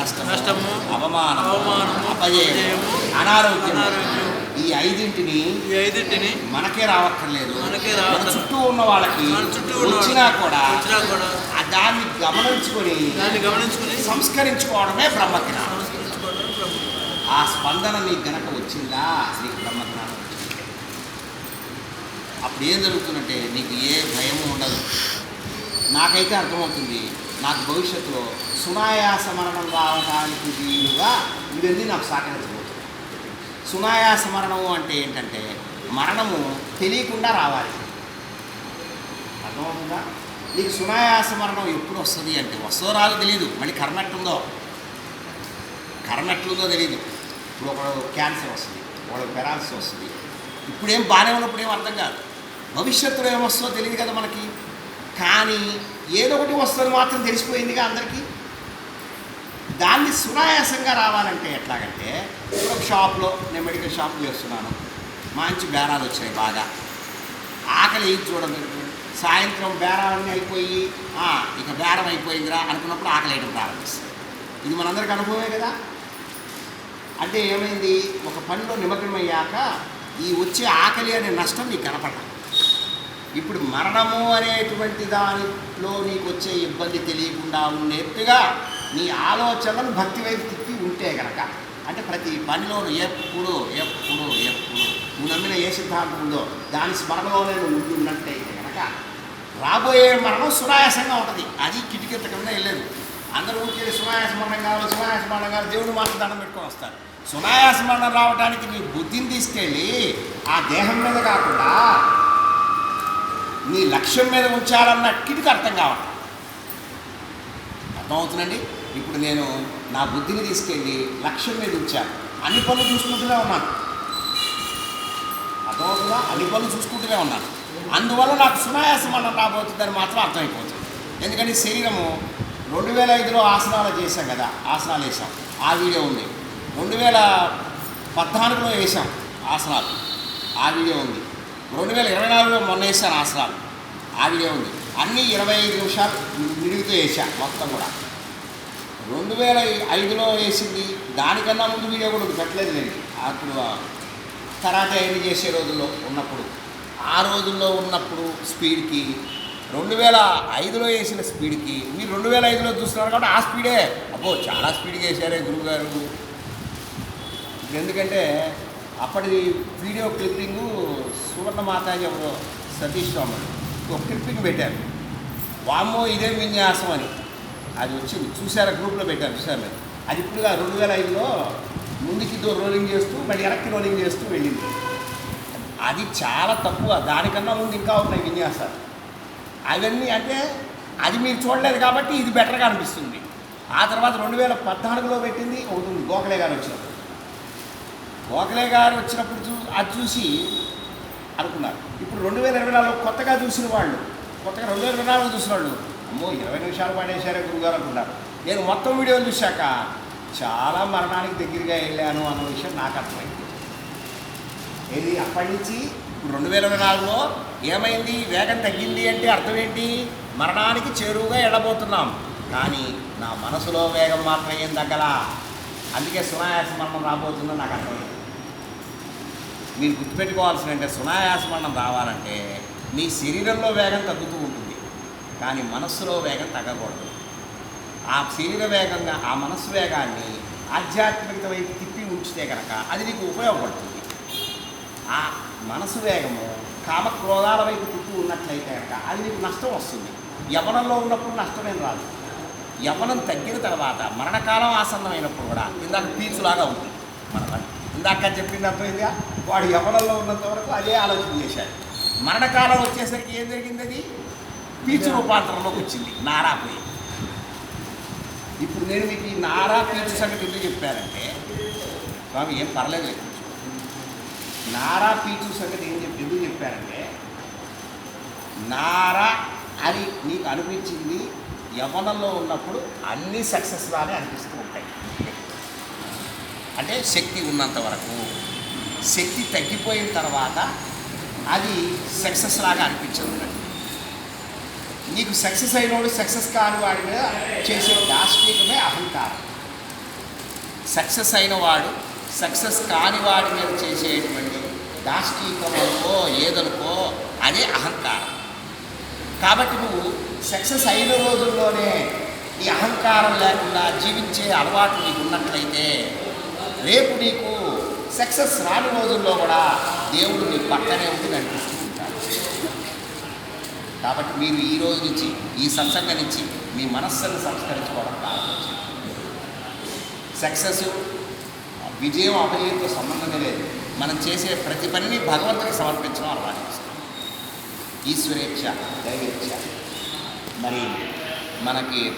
నష్టము అవమానము అవమానము, అపజయము అనారోగ్యం. ఈ ఐదింటిని ఈ ఐదింటిని మనకే రావక్కర్లేదు మనకే మన రావక్కర్లేదు. చుట్టూ ఉన్న వాళ్ళకి చుట్టూ వచ్చినా కూడా వచ్చినా కూడా దాన్ని గమనించుకొని దాన్ని గమనించుకుని సంస్కరించుకోవడమే బ్రహ్మజ్ఞానం. ఆ స్పందన నీకు గనక వచ్చిందా నీకు బ్రహ్మజ్ఞానం. అప్పుడు ఏం జరుగుతుందంటే నీకు ఏ భయము ఉండదు నాకైతే అర్థమవుతుంది నాకు భవిష్యత్తులో సునాయాస మరణం రావడానికి వీలుగా ఇవన్నీ నాకు సహకరించబోతుంది సునాయాస మరణము అంటే ఏంటంటే మరణము తెలియకుండా రావాలి. అర్థమవుతుందా? నీకు సునాయాస మరణం ఎప్పుడు వస్తుంది అంటే వస్తుందో రాదు తెలియదు మళ్ళీ కర్మ ఎట్లుందో? కర్మ ఎట్లుందో తెలియదు ఇప్పుడు ఒకడు క్యాన్సర్ వస్తుంది ఒకడు పెరాలసిస్ వస్తుంది. ఇప్పుడేం బాగానే ఉన్నప్పుడు ఏం అర్థం కాదు. భవిష్యత్తులో ఏమొస్తుందో తెలియదు కదా మనకి. కానీ ఏదో ఒకటి వస్తుంది మాత్రం తెలిసిపోయిందిగా అందరికీ. దాన్ని సునాయాసంగా రావాలంటే ఎట్లాగంటే ఒక షాప్లో నేను మెడికల్ షాప్ చేస్తున్నాను. మంచి బేరాలు వచ్చినాయి బాగా. ఆకలి ఏది చూడండి సాయంత్రం బేరాలన్నీ అయిపోయి ఇక బేరం అయిపోయిందిరా అనుకున్నప్పుడు ఆకలి వేయడం ప్రారంభిస్తుంది. ఇది మనందరికి అనుభవమే కదా? అంటే ఏమైంది? ఒక పనిలో నిమగ్నమయ్యాక ఈ వచ్చే ఆకలి అనే నష్టం నీకు కనపడాలి ఇప్పుడు మరణము అనేటువంటి దానిలో నీకు వచ్చే ఇబ్బంది తెలియకుండా ఉండేట్టుగా నీ ఆలోచనలను భక్తి వైపు తిప్పి ఉంటే గనక అంటే ప్రతి పనిలోను ఎప్పుడు ఎప్పుడు ఎప్పుడు నువ్వు నమ్మిన ఏ సిద్ధాంతం ఉందో దాని స్మరణలోనే నువ్వు ఉంటున్నట్టయితే గనక రాబోయే మరణం సునాయాసంగా ఉంటుంది. అది కిటికెత్త కింద వెళ్ళలేదు అందరూ ఊరికే సునాయాస మరణం కావాలి సునాయాస మరణం కావాలి దేవుడు మాత్రం దండం పెట్టుకొని వస్తారు. సునాయాస మరణం రావడానికి నీ బుద్ధిని తీసుకెళ్ళి ఆ దేహం మీద కాకుండా నీ లక్ష్యం మీద ఉంచాలన్న కిటికి అర్థం కావాలి. అర్థమవుతుందండి? ఇప్పుడు నేను నా బుద్ధిని తీసుకెళ్ళి లక్ష్యం మీద ఉంచాను అన్ని పనులు చూసుకుంటూనే ఉన్నాను. అర్థమవుతుందా? అన్ని పనులు చూసుకుంటూనే ఉన్నాను. అందువల్ల నాకు సునాయాసం అన్న రాబోతుందని మాత్రం అర్థమైపోతుంది. ఎందుకంటే శరీరము రెండు వేల ఐదులో ఆసనాలు చేశాం కదా ఆసనాలు వేసాం ఆ వీడియో ఉంది. రెండు వేల పద్నాలుగులో వేసాం ఆసనాలు. ఆ వీడియో ఉంది. రెండు వేల ఇరవై నాలుగులో మొన్న వేసాను ఆసనాలు. ఆ వీడియో ఉంది. అన్నీ ఇరవై ఐదు నిమిషాలు విడిగితే వేసాను మొత్తం కూడా. రెండు వేల ఐదులో వేసింది. దానికన్నా ముందు వీడియో కూడా పెట్టలేదు నేను. అప్పుడు కరాటే అన్ని చేసే రోజుల్లో ఉన్నప్పుడు. ఆ రోజుల్లో ఉన్నప్పుడు స్పీడ్కి రెండు వేల ఐదులో వేసిన స్పీడ్కి మీరు రెండు వేల ఐదులో చూస్తున్నారు కాబట్టి ఆ స్పీడే. అబ్బో చాలా స్పీడ్గా వేసారే గురువుగారు. ఎందుకంటే అప్పటి వీడియో క్లిప్పింగు సువర్ణ మాతాజీ ఎవరో సతీష్ రామన్ ఒక క్లిప్పింగ్ పెట్టారు. వామ్మో ఇదే విన్యాసం అని. అది వచ్చింది చూసారా గ్రూప్లో పెట్టారు చూసారు నేను అది ఇప్పుడు రెండు వేల ఐదులో ముందుకి రోలింగ్ చేస్తూ మళ్ళీ వెనక్కి రోలింగ్ చేస్తూ వెళ్ళింది. అది చాలా తక్కువ. దానికన్నా ముందు ఇంకా ఉన్నాయి విన్యాసాలు. అవన్నీ అంటే అది మీరు చూడలేదు కాబట్టి ఇది బెటర్గా అనిపిస్తుంది. ఆ తర్వాత రెండు వేల పద్నాలుగులో పెట్టింది ఒకటి గోఖలే గారు వచ్చినప్పుడు. గోఖలే గారు వచ్చినప్పుడు చూ అది చూసి అనుకున్నారు. ఇప్పుడు రెండు వేల ఇరవై నాలుగు కొత్తగా చూసిన వాళ్ళు కొత్తగా రెండు వేల ఇరవై నాలుగు చూసిన వాళ్ళు అమ్మో ఇరవై నిమిషాలు పాడేశారే గురుగారు అనుకున్నారు. నేను మొత్తం వీడియోలు చూశాక చాలా మరణానికి దగ్గరగా వెళ్ళాను అన్న విషయం నాకు అర్థమైంది. ఏది? అప్పటి నుంచి ఇప్పుడు రెండు వేల ఇరవై నాలుగులో ఏమైంది? వేగం తగ్గింది అంటే అర్థం ఏంటి? మరణానికి చేరువుగా వెళ్ళబోతున్నాం. కానీ నా మనసులో వేగం మాత్రం ఏం తగ్గలా? అందుకే సునాయాస మరణం రాబోతుందో నాకు అర్థమైంది. మీరు గుర్తుపెట్టుకోవాల్సిన అంటే సునాయాస రావాలంటే మీ శరీరంలో వేగం తగ్గుతూ ఉంటుంది. కానీ మనస్సులో వేగం తగ్గకూడదు. ఆ శరీర వేగంగా ఆ మనస్సు వేగాన్ని ఆధ్యాత్మికత వైపు తిప్పి ఉంచితే కనుక అది నీకు ఉపయోగపడుతుంది. ఆ మనసు వేగము కామక్రోధాల వైపు తిప్పి ఉన్నట్లయితే కనుక అది నీకు నష్టం వస్తుంది. యవనంలో ఉన్నప్పుడు నష్టమేం రాదు. యవనం తగ్గిన తర్వాత మరణకాలం ఆసన్నమైనప్పుడు కూడా ఇందాక పీచులాగా ఉంటుంది మన పని. ఇందాక చెప్పింది అర్థమైందిగా వాడు యవనంలో ఉన్నంత వరకు అదే ఆలోచన చేశాడు. మరణకాలం వచ్చేసరికి ఏం జరిగింది అది పీచు రూపాంతరంలోకి వచ్చింది నారా పోయి ఇప్పుడు నేను మీకు ఈ నారా పీచు సంగతి ఎందుకు చెప్పానంటే స్వామి ఏం పర్లేదు నారా పీచు సంగతి ఏం చెప్పి ఎందుకు చెప్పారంటే నారా అని నీకు అనిపించింది యవనంలో ఉన్నప్పుడు అన్నీ సక్సెస్ రాని అనిపిస్తూ ఉంటాయి. అంటే శక్తి ఉన్నంత వరకు. శక్తి తగ్గిపోయిన తర్వాత అది సక్సెస్ లాగా అనిపించదు. నీకు సక్సెస్ అయినోడు సక్సెస్ కాని వాడి మీద చేసే దాష్టికమే అహంకారం. సక్సెస్ అయినవాడు సక్సెస్ కాని వాడి మీద చేసేటువంటి దాష్టీకమనుకో ఏదనుకో అదే అహంకారం. కాబట్టి నువ్వు సక్సెస్ అయిన రోజుల్లోనే ఈ అహంకారం లేకుండా జీవించే అలవాటు నీకు ఉన్నట్లయితే రేపు నీకు సక్సెస్ రాని రోజుల్లో కూడా దేవుడు మీ పక్కనే ఉండి నడిపిస్తూ ఉంటాడు. కాబట్టి మీరు ఈ రోజు నుంచి ఈ సత్సంగం నుంచి మీ మనస్సును సంస్కరించుకోవడం ప్రారంభించండి. సక్సెస్ విజయం అభయంతో సంబంధమే లేదు. మనం చేసే ప్రతి పనిని భగవంతుని సమర్పించడం అలవాటు ఈశ్వరేచ్ఛ దైవేచ్ఛ మరి మనకి